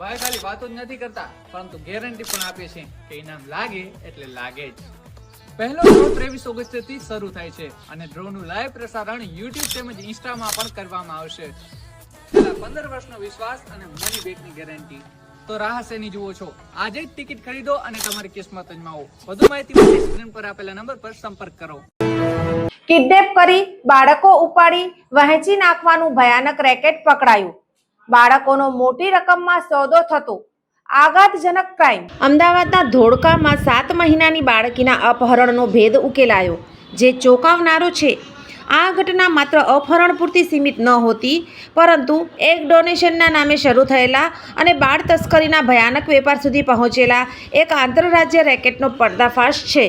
ભાઈ ખાલી વાતો જ નથી કરતા, પરંતુ ગેરંટી પણ આપે છે કે ઇનામ લાગે એટલે લાગે જ. પહેલો ડ્રો ત્રેવીસ ઓગસ્ટથી શરૂ થાય છે અને ડ્રોનું લાઈવ પ્રસારણ યુટ્યુબ તેમજ ઇન્સ્ટામાં પણ કરવામાં આવશે. પંદર વર્ષનો વિશ્વાસ અને મની બેકની ગેરંટી તો રાહ શેની જુઓ છો? આજે જ ટિકિટ ખરીદો અને તમારી કિસ્મત અજમાવો. વધુ માહિતી માટે સ્ક્રીન પર આપેલા નંબર પર સંપર્ક કરો. કિડનેપ કરી, બાળકો ઉપાડી, વહેંચી નાખવાનું ભયાનક રેકેટ પકડાયું. બાળકોનો મોટી રકમમાં સોદો થતો આઘાતજનક ક્રાઇમ અમદાવાદના ધોળકામાં સાત મહિનાની બાળકીના અપહરણનો ભેદ ઉકેલાયો, જે ચોંકાવનારો છે. આ ઘટના માત્ર અપહરણ પૂરતી સીમિત ન હોતી, પરંતુ એક ડોનેશનના નામે શરૂ થયેલા અને બાળ તસ્કરીના ભયાનક વેપાર સુધી પહોંચેલા એક આંતરરાજ્ય રેકેટનો પર્દાફાશ છે.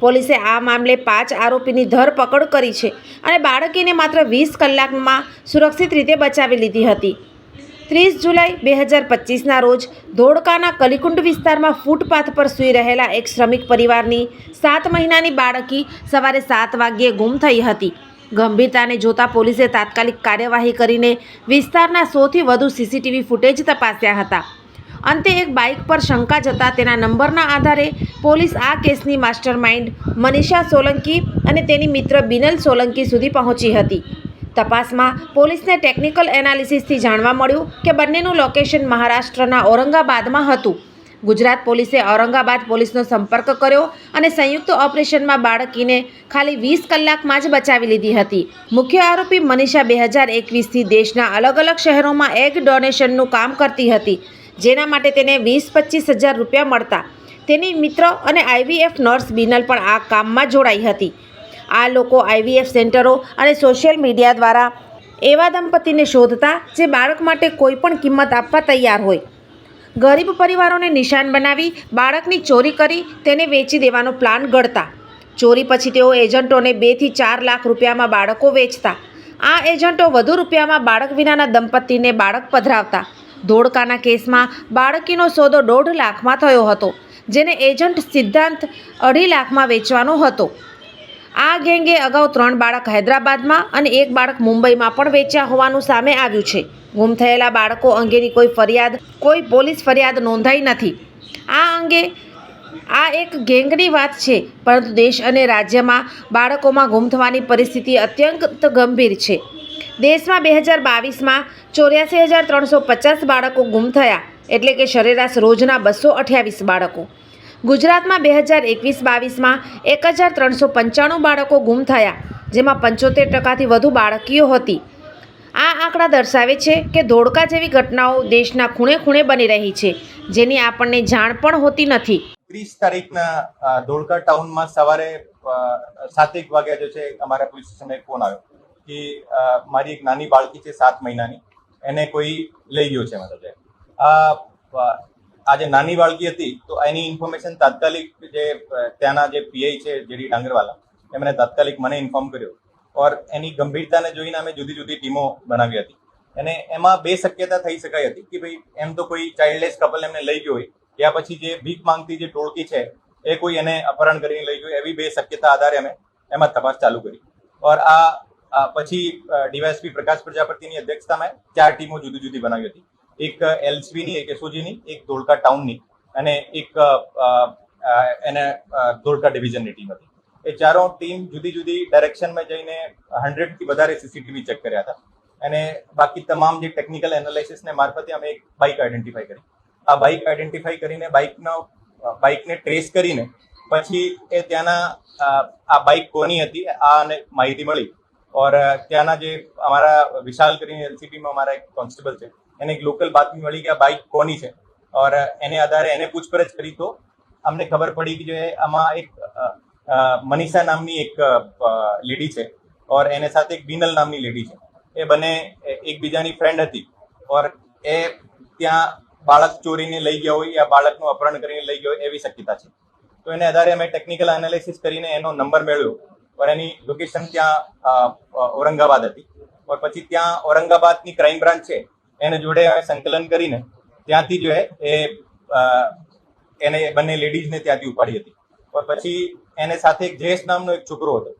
પોલીસે આ મામલે પાંચ આરોપીની ધરપકડ કરી છે અને બાળકીને માત્ર વીસ કલાકમાં સુરક્ષિત રીતે બચાવી લીધી હતી. ત્રીસ જુલાઈ બે હજાર પચીસના રોજ ધોળકાના કલિકુંડ વિસ્તારમાં ફૂટપાથ પર સૂઈ રહેલા એક શ્રમિક પરિવારની સાત મહિનાની બાળકી સવારે સાત વાગ્યે ગુમ થઈ હતી. ગંભીરતાને જોતા પોલીસે તાત્કાલિક કાર્યવાહી કરીને વિસ્તારના સોથી વધુ સીસીટીવી ફૂટેજ તપાસ્યા હતા. અંતે એક બાઇક પર શંકા જતા તેના નંબરના આધારે પોલીસ આ કેસની માસ્ટરમાઇન્ડ મનીષા સોલંકી અને તેની મિત્ર બિનલ સોલંકી સુધી પહોંચી હતી. તપાસમાં પોલીસને ટેકનિકલ એનાલિસિસથી જાણવા મળ્યું કે બંનેનું લોકેશન મહારાષ્ટ્રના ઔરંગાબાદમાં હતું. ગુજરાત પોલીસે ઔરંગાબાદ પોલીસનો સંપર્ક કર્યો અને સંયુક્ત ઓપરેશનમાં બાળકીને ખાલી વીસ કલાકમાં જ બચાવી લીધી હતી. મુખ્ય આરોપી મનીષા બે હજાર એકવીસથી દેશના અલગ અલગ શહેરોમાં એગ ડોનેશનનું કામ કરતી હતી, જેના માટે તેને વીસ પચીસ હજાર રૂપિયા મળતા. તેની મિત્ર અને આઈવીએફ નર્સ બિનલ પણ આ કામમાં જોડાઈ હતી. આ લોકો આઈવીએફ સેન્ટરો અને સોશિયલ મીડિયા દ્વારા એવા દંપતીને શોધતા જે બાળક માટે કોઈ પણ કિંમત આપવા તૈયાર હોય. ગરીબ પરિવારોને નિશાન બનાવી બાળકની ચોરી કરી તેને વેચી દેવાનો પ્લાન ઘડતા. ચોરી પછી તેઓ એજન્ટોને બેથી ચાર લાખ રૂપિયામાં બાળકો વેચતા. આ એજન્ટો વધુ રૂપિયામાં બાળક વિનાના દંપતીને બાળક પધરાવતા. ધોળકાના કેસમાં બાળકીનો સોદો દોઢ લાખમાં થયો હતો, જેને એજન્ટ સિદ્ધાંત અઢી લાખમાં વેચવાનો હતો. આ ગેંગે અગાઉ ત્રણ બાળક હૈદરાબાદમાં અને એક બાળક મુંબઈમાં પણ વેચ્યા હોવાનું સામે આવ્યું છે. ગુમ થયેલા બાળકો અંગેની કોઈ ફરિયાદ, કોઈ પોલીસ ફરિયાદ નોંધાઈ નથી. આ અંગે, આ એક ગેંગની વાત છે, પરંતુ દેશ અને રાજ્યમાં બાળકોમાં ગુમ થવાની પરિસ્થિતિ અત્યંત ગંભીર છે. દેશમાં બે હજાર બાવીસમાં ચોર્યાસી હજાર ત્રણસો પચાસ બાળકો ગુમ થયા, એટલે કે સરેરાશ રોજના બસો અઠ્યાવીસ બાળકો. ગુજરાતમાં બે હજાર એકવીસ બાવીસમાં એક હજાર ત્રણસો પંચાણું બાળકો ગુમ થયા, જેમાં પંચોતેર ટકાથી વધુ બાળકીઓ હતી. આ આંકડા દર્શાવે છે કે ધોળકા જેવી ઘટનાઓ દેશના ખૂણે ખૂણે બની રહી છે, જેની આપણને જાણ પણ હોતી નથી. ત્રીસ તારીખના ધોળકા ટાઉનમાં સવારે સાતેક વાગ્યા જે છે અમારા પોલીસ સ્ટેશને ફોન આવ્યો કે મારી એક નાની બાળકી છે સાત મહિનાની, એને કોઈ લઈ ગયો છે મતલબ અ, આ જે નાની બાળકી હતી તો એની ઇન્ફોર્મેશન તાત્કાલિક જે ત્યાંના જે પીઆઈ છે જેડી ડાંગરવાલા એમણે તાત્કાલિક મને ઇન્ફોર્મ કર્યો. ઓર એની ગંભીરતાને જોઈને અમે જુદી જુદી ટીમો બનાવી હતી. અને એમાં બે શક્યતા થઈ શકાય હતી કે ભાઈ એમ તો કોઈ ચાઇલ્ડલેસ કપલ એમને લઈ ગયો હોય ત્યાં પછી જે ભીખ માંગતી જે ટોળકી છે એ કોઈ એને અપહરણ કરીને લઈ ગયું એવી બે શક્યતા આધારે અમે એમાં તપાસ ચાલુ કરી. ઓર આ પછી ડીવાયએસપી પ્રકાશ પ્રજાપતિની અધ્યક્ષતામાં ચાર ટીમો જુદી જુદી બનાવી હતી. એક એલસીબીની, એક એસઓજીની, એક ધોળકા ટાઉનની અને એક એને ધોળકા ડિવિઝનની ટીમ હતી. એ ચારો ટીમ જુદી જુદી ડાયરેક્શનમાં જઈને હંડ્રેડથી વધારે સીસીટીવી ચેક કર્યા હતા. અને બાકી તમામ જે ટેકનિકલ એનાલિસિસને મારફતે અમે એક બાઇક આઈડેન્ટિફાઈ કરી. આ બાઇક આઈડેન્ટિફાઈ કરીને બાઇકનો બાઇકને ટ્રેસ કરીને પછી એ ત્યાંના આ બાઇક કોની હતી આ અને માહિતી મળી. ઓર ત્યાંના જે અમારા વિશાલ કરીને એલસીબીમાં અમારા એક કોન્સ્ટેબલ છે એને એક લોકલ બાતમી મળી કે આ બાઇક કોની છે? ઓર એને આધારે એને પૂછપરછ કરી તો અમને ખબર પડી કે જો આમાં એક મનીષા નામની એક લેડી છે ઓર એને સાથે એક બીનલ નામની લેડી છે. એ બંને એકબીજાની ફ્રેન્ડ હતી. ઓર એ ત્યાં બાળક ચોરીને લઈ ગયા હોય યા બાળકનું અપહરણ કરીને લઈ ગયો એવી શક્યતા છે. તો એને આધારે અમે ટેકનિકલ એનાલિસિસ કરીને એનો નંબર મેળવ્યો. ઓર એની લોકેશન ત્યાં ઔરંગાબાદ હતી. ઓર પછી ત્યાં ઔરંગાબાદની ક્રાઇમ બ્રાન્ચ છે. એને જોડે સંકલન કરીને ત્યાંથી જો એ એને બંને લેડીઝને ત્યાંથી ઉપાડી હતી. પછી એને સાથે એક જયેશ નામનો એક છોકરો હતો.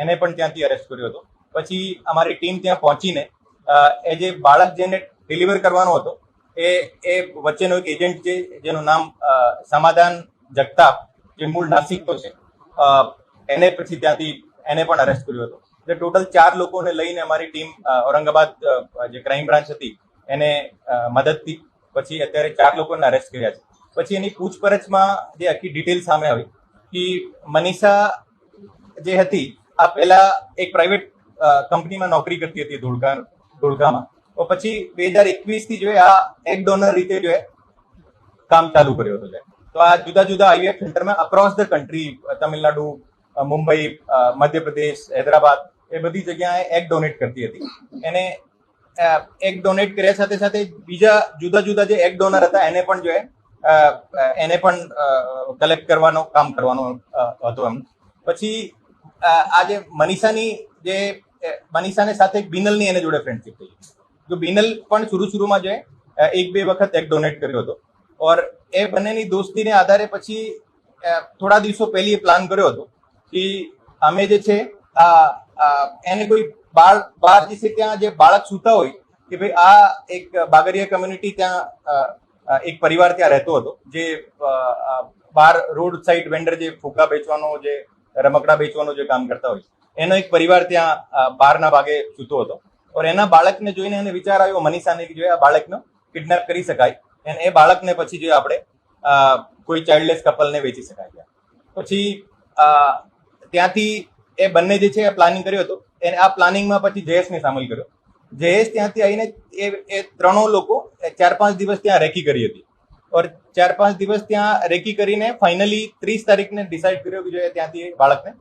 એને પણ ત્યાંથી અરેસ્ટ કર્યો હતો. પછી અમારી ટીમ ત્યાં પહોંચીને એ જે બાળક જેને ડિલિવર કરવાનો હતો, એ એ વચ્ચેનો એક એજન્ટ છે, જેનું નામ સમાધાન જગતાપ, જે મૂળ નાસિકનો છે એને પછી ત્યાંથી એને પણ અરેસ્ટ કર્યો હતો. એટલે ટોટલ ચાર લોકોને લઈને અમારી ટીમ ઔરંગાબાદ જે ક્રાઇમ બ્રાન્ચ હતી એને મદદથી પછી અત્યારે ચાર લોકોને અરેસ્ટ કર્યા છે. પછી એની પૂછપરછમાં જે આખી ડિટેલ સામે આવી કે મનીષા જે હતી, આ પહેલા એક પ્રાઇવેટ કંપનીમાં નોકરી કરતી હતી ધોળકા ધોળકામાં પછી બે હજાર એકવીસથી જો આ એક ડોનર રીતે જો કામ ચાલુ કર્યું હતું. તો આ જુદા જુદા આઈવીએફ સેન્ટરમાં across the country Tamil Nadu Mumbai Madhya Pradesh, Hyderabad, એ બધી જગ્યાએ એગ ડોનેટ કરતી હતી. એને એગ ડોનેટ કર્યા સાથે સાથે બીજા જુદા જુદા જે એગ ડોનર હતા એને પણ જો એ, અ, અ, એને પણ કલેક્ટ કરવાનો કામ કરવાનો હતો એમ. પછી આજે મનીષાની જે મનીષાને સાથે એક બિનલની એને જોડે ફ્રેન્ડશિપ થઈ. જો બિનલ પણ શરૂ શરૂમાં જે એક બે વખત એગ ડોનેટ કર્યો હતો. ઓર એ બંનેની દોસ્તીને આધારે પછી થોડા દિવસો પહેલી એ પ્લાન કર્યો હતો કે અમે જે છે આ એને કોઈ બાળ બાર જે છે ત્યાં જે બાળક સૂતા હોય, કે ભાઈ આ એક બાગરિયા કમ્યુનિટી ત્યાં એક પરિવાર ત્યાં રહેતો હતો, જે બાર રોડ સાઈડ વેન્ડર જે ફૂગા વેચવાનો જે, રમકડા વેચવાનો જે કામ કરતા હોય, એનો એક પરિવાર ત્યાં બહારના ભાગે સૂતો હતો. ઓર એના બાળકને જોઈને એને વિચાર આવ્યો, મનીષાને કે જો આ બાળકનો કિડનેપ કરી શકાય અને એ બાળકને પછી જો આપણે કોઈ ચાઇલ્ડલેસ કપલને વેચી શકાય પછી ત્યાંથી એ બંને જે છે એ પ્લાનિંગ કર્યો હતો. એને આ પ્લાનિંગમાં પછી જયેશને સામેલ કર્યો. જયેશ ત્યાંથી આવીને એ એ ત્રણો લોકો ચાર પાંચ દિવસ ત્યાં રેકી કરી હતી. ઓર ચાર પાંચ દિવસ ત્યાં રેકી કરીને ફાઇનલી ત્રીસ તારીખને ડિસાઇડ કર્યો કે જોઈએ ત્યાંથી બાળકને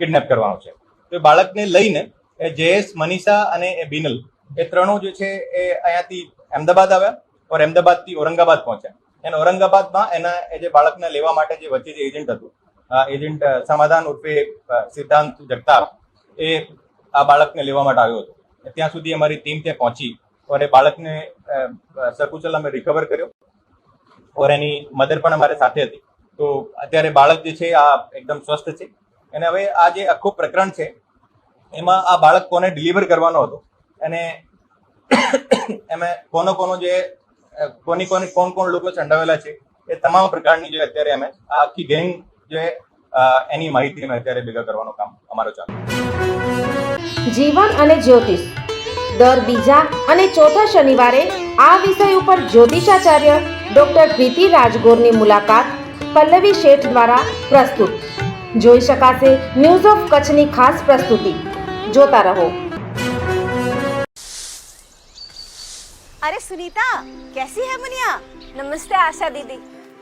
કિડનેપ કરવાનો છે. તો એ બાળકને લઈને એ જયેશ, મનીષા અને એ બિનલ એ ત્રણો જે છે એ અહીંયાથી અમદાવાદ આવ્યા ઓર અમદાવાદથી ઔરંગાબાદ પહોંચ્યા. અને ઔરંગાબાદમાં એના એ જે બાળકને લેવા માટે જે વચ્ચે જે એજન્ટ હતું એજન્ટ સમાધાન ઉર્ફે સિદ્ધાંત જગતાપ એ આ બાળકને લેવા માટે આવ્યો હતો. ત્યાં સુધી અમારી ટીમ ત્યાં પહોંચી અને બાળકને અ, અમે રિકવર કર્યો ઓર એની મધર પણ અમારે સાથે હતી. તો અત્યારે બાળક જે છે આ એકદમ સ્વસ્થ છે. અને હવે આ જે આખું પ્રકરણ છે એમાં આ બાળક કોને ડિલિવર કરવાનો હતો? અને એમાં કોનો કોનો જે કોની કોની કોણ કોણ લોકો સંડોવાયેલા છે એ તમામ પ્રકારની જે અત્યારે અમે આખી ગેંગ જે એની માહિતી અમે અત્યારે ભેગા કરવાનું કામ અમારું ચાલુ જીવન અને જ્યોતિષ. દર બીજા અને ચોથા શનિવારે આ વિષય ઉપર જ્યોતિષાચાર્ય ડોક્ટર પ્રીતિ રાજગોરની મુલાકાત પલ્લવી શેઠ દ્વારા પ્રસ્તુત. જોઈ શકાશે ન્યૂઝ ઓફ કચ્છની ખાસ પ્રસ્તુતિ. જોતા રહો. અરે સુનીતા કેસી હે મુનિયા? નમસ્તે આશા દીદી.